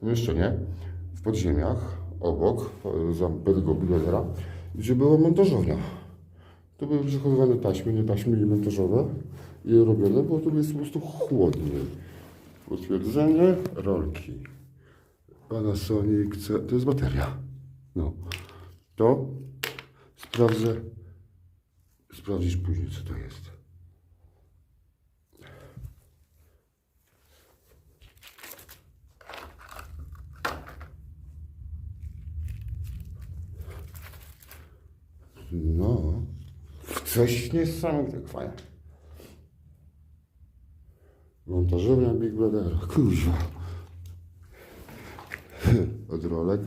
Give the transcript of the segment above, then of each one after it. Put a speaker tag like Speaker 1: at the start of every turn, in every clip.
Speaker 1: Pomieszczenie w podziemiach, obok, za tego bibliotera, gdzie była montażownia. Tu były przechowywane taśmy, nie taśmy montażowe i robione, bo tu jest po prostu chłodniej. Potwierdzenie, rolki. Panasonic, to jest bateria. No. To sprawdzę, sprawdzisz później, co to jest. No, coś niesamowitego, fajnie. Montażownia Big Brothera, kuźwa. Od rolek.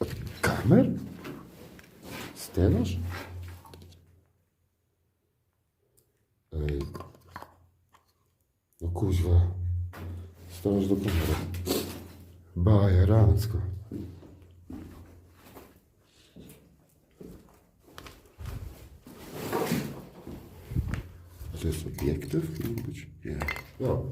Speaker 1: Od kamer? Stelaż? Ej. No kuźwa. Stelaż do kamery. Bajerancko. A to jest obiektyw? Mógł być? Nie. No.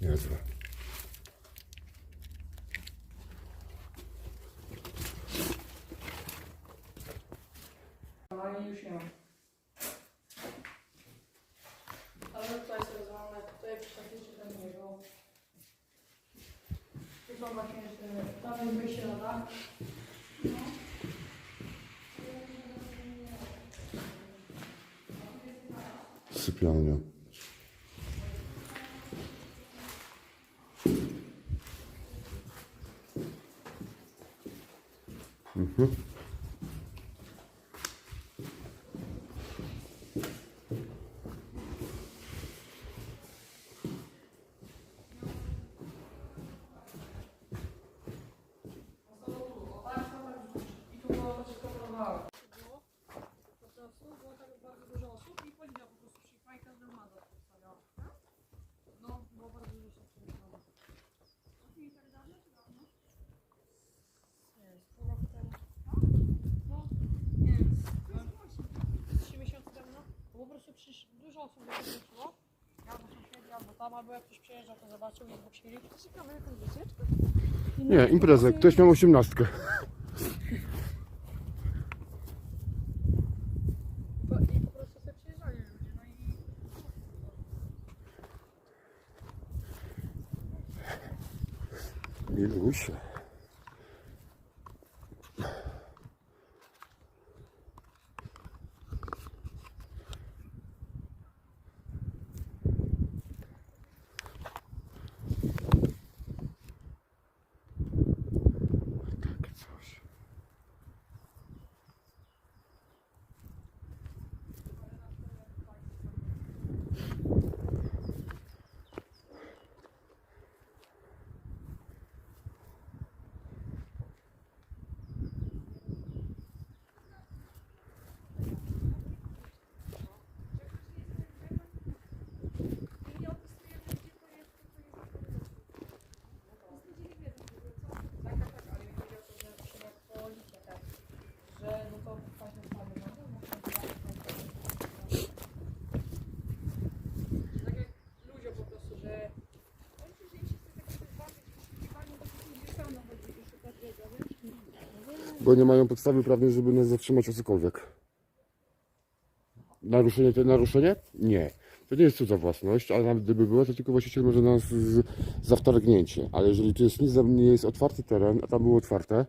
Speaker 1: Niezłe.
Speaker 2: Ale już nie ma. Ale tutaj jest rozwalone, nie było. Tu są właśnie jeszcze, tam jest wyjście na dach. No.
Speaker 1: Sypialnia. Mhm.
Speaker 2: I tu było to wszystko porozwalone. Było po prostu, było tak bardzo dużo osób i policja po prostu przyjechała i każda mada postawiała. No, było bardzo dużo osób przyjechało. I tak dalej, no. Jest, pół roku temu. No, nie wiem, z trzy miesiące temu, no. Bo po prostu przysz, dużo osób do tego przyszło. Albo sąsiedzi, albo tam, albo jak ktoś przyjeżdżał, to zobaczył i świeli. Ciekawe, jakąś wycieczkę?
Speaker 1: Nie, imprezę. Ktoś miał osiemnastkę.
Speaker 2: Po- I po prostu sobie przyjeżdżali ludzie, no i...
Speaker 1: Milusia. Takie coś.
Speaker 2: Tak, tak, tak, ale mi chodzi o to, że trzeba po liście tak, że no to właśnie same, no, no, tak jak ludzie po prostu, że
Speaker 1: Bo nie mają podstawy prawnej, żeby nas zatrzymać o cokolwiek. Naruszenie to naruszenie? Nie. To nie jest cudza własność, ale nawet gdyby była, to tylko właściciel może nas za wtargnięcie. Ale jeżeli to jest nie jest otwarty teren, a tam było otwarte,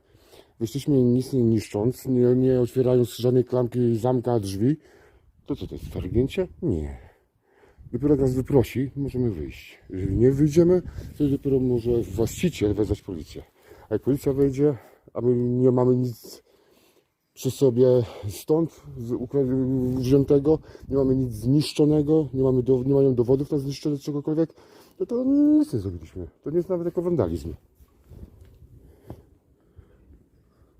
Speaker 1: wyszliśmy nic nie niszcząc, nie, nie otwierając żadnej klamki, zamka, drzwi, to co to jest wtargnięcie? Nie. Dopiero jak nas wyprosi, możemy wyjść. Jeżeli nie wyjdziemy, to dopiero może właściciel wezwać policję. A jak policja wejdzie, a my nie mamy nic przy sobie stąd wziętego, nie mamy nic zniszczonego, nie, mamy do, nie mają dowodów na zniszczenie czegokolwiek, to to nic nie zrobiliśmy. To nie jest nawet jako wandalizm.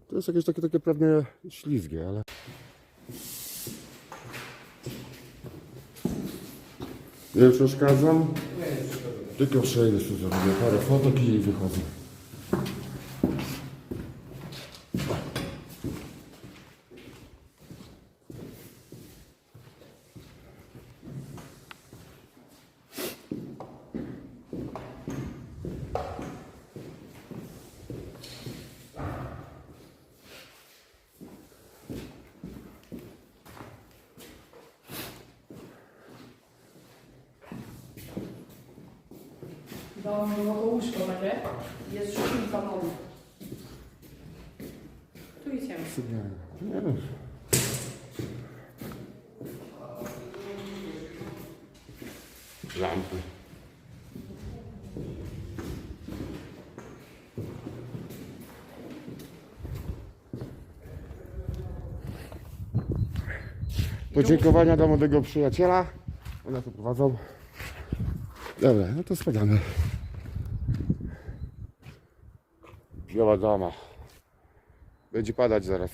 Speaker 1: To jest jakieś takie, takie pewnie ślizgie, ale... Nie przeszkadzam? Tylko przejdę tu zrobię parę fotek i wychodzę.
Speaker 2: Dałam mu to łóżko takie. Jest szybka nogi. Tu idziemy.
Speaker 1: Nie, nie. Lampy. Podziękowania dla młodego przyjaciela. One tu prowadzą. Dobra, no to spadamy. Yola dá uma. Będzie padać zaraz.